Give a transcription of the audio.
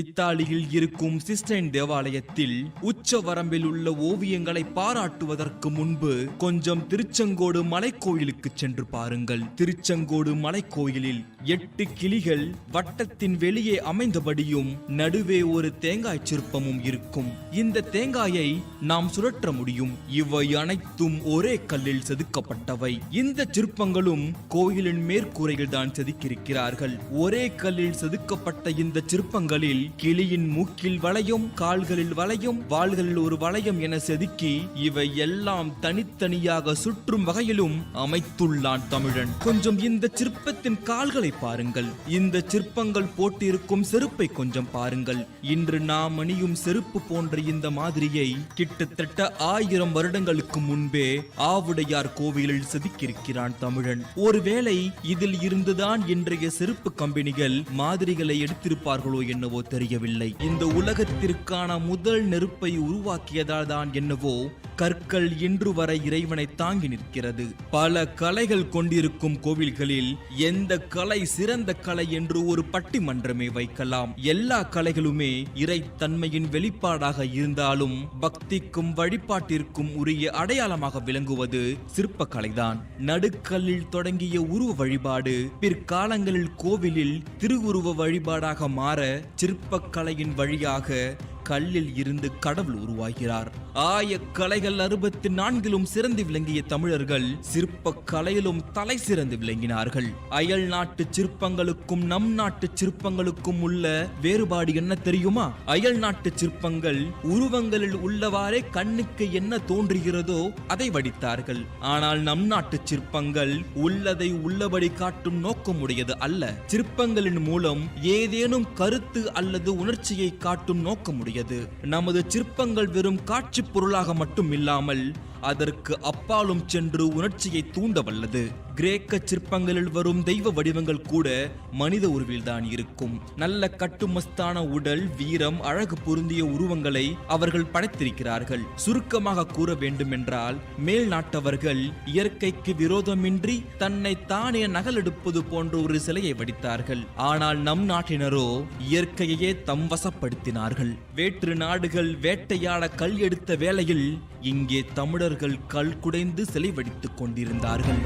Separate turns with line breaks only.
இத்தாலியில் இருக்கும் சிஸ்டைன் தேவாலயத்தில் உச்ச வரம்பில் உள்ள ஓவியங்களை பாராட்டுவதற்கு முன்பு கொஞ்சம் திருச்செங்கோடு மலைக்கோயிலுக்கு சென்று பாருங்கள். திருச்செங்கோடு மலைக்கோயிலில் எட்டு கிளிகள் வட்டத்தின் வெளியே அமைந்தபடியும் நடுவே ஒரு தேங்காய் சிற்பமும் இருக்கும். இந்த தேங்காயை நாம் சுழற்ற முடியும். இவை அனைத்தும் ஒரே கல்லில் செதுக்கப்பட்டவை. இந்த சிற்பங்களும் கோயிலின் மேற்கூரையில் தான் செதுக்கியிருக்கிறார்கள். ஒரே கல்லில் செதுக்கப்பட்ட இந்த சிற்பங்களில் கிளியின் மூக்கில் வளையம் கால்களில் வளையும் வாள்களில் ஒரு வளையம் என செதுக்கி இவை எல்லாம் தனித்தனியாக சுற்றும் வகையிலும் அமைத்துள்ளான் தமிழன். கொஞ்சம் இந்த சிற்பத்தின் கால்களை பாருங்கள். இந்த சிற்பங்கள் போட்டிருக்கும் செருப்பை கொஞ்சம் பாருங்கள். இன்று நாம் அணியும் செருப்பு போன்ற இந்த மாதிரியை கிட்டத்தட்ட ஆயிரம் வருடங்களுக்கு முன்பே ஆவுடையார் கோவிலில் செதுக்கியிருக்கிறான் தமிழன். ஒருவேளை இதில் இருந்துதான் இன்றைய செருப்பு கம்பெனிகள் மாதிரிகளை எடுத்திருப்பார்களோ என்னவோ தெரியவில்லை. இந்த உலகத்திற்கான முதல் நெருப்பை உருவாக்கியதால் தான் என்னவோ கற்கள் இன்று வரை இறைவனை தாங்கி நிற்கிறது. பல கலைகள் கொண்டிருக்கும் கோவில்களில் எந்த கலை சிறந்த கலை என்று ஒரு பட்டிமன்றமே வைக்கலாம். எல்லா கலைகளுமே இறைத்தன்மையின் வெளிப்பாடாக இருந்தாலும் பக்திக்கும் வழிபாட்டிற்கும் உரிய அடையாளமாக விளங்குவது சிற்பக்கலைதான். நடுக்கல்லில் தொடங்கிய உருவ வழிபாடு பிற்காலங்களில் கோவிலில் திருவுருவ வழிபாடாக மாற சிற்பக்கலையின் வழியாக கல்லில் இருந்து கடவுள் உருவாகிறார். ஆய கலைகள் அறுபத்தி நான்கிலும் சிறந்து விளங்கிய தமிழர்கள் சிற்ப கலையிலும் தலை சிறந்து விளங்கினார்கள். அயல் நாட்டு சிற்பங்களுக்கும் நம் நாட்டு சிற்பங்களுக்கும் உள்ள வேறுபாடு என்ன தெரியுமா? அயல் நாட்டு சிற்பங்கள் உருவங்களில் உள்ளவாறே கண்ணுக்கு என்ன தோன்றுகிறதோ அதை வடித்தார்கள். ஆனால் நம் நாட்டு சிற்பங்கள் உள்ளதை உள்ளபடி காட்டும் நோக்கமுடையது அல்ல. சிற்பங்களின் மூலம் ஏதேனும் கருத்து அல்லது உணர்ச்சியை காட்டும் நோக்கமுடையது நமது சிற்பங்கள் வெறும் காட்சி பொருளாக மட்டும் இல்லாமல் அதற்கு அப்பாலும் சென்று உணர்ச்சியை தூண்ட வல்லது கிரேக்க சிற்பங்களில் வரும் தெய்வ வடிவங்கள் கூட மனித உருவில்தான் இருக்கும். நல்ல கட்டுமஸ்தான உடல் வீரம் அழகு பொருந்திய உருவங்களை அவர்கள் படைத்திருக்கிறார்கள். சுருக்கமாக கூற வேண்டுமென்றால் மேல் நாட்டவர்கள் இயற்கைக்கு விரோதமின்றி தன்னை தானே நகலெடுப்பது போன்ற ஒரு சிலையை வடித்தார்கள். ஆனால் நம் நாட்டினரோ இயற்கையே தம் வசப்படுத்தினார்கள். வேற்று நாடுகள் வேட்டையாட கல் எடுத்த வேளையில் இங்கே தமிழர்கள் கல் குடைந்து சிலை வடித்துக் கொண்டிருந்தார்கள்.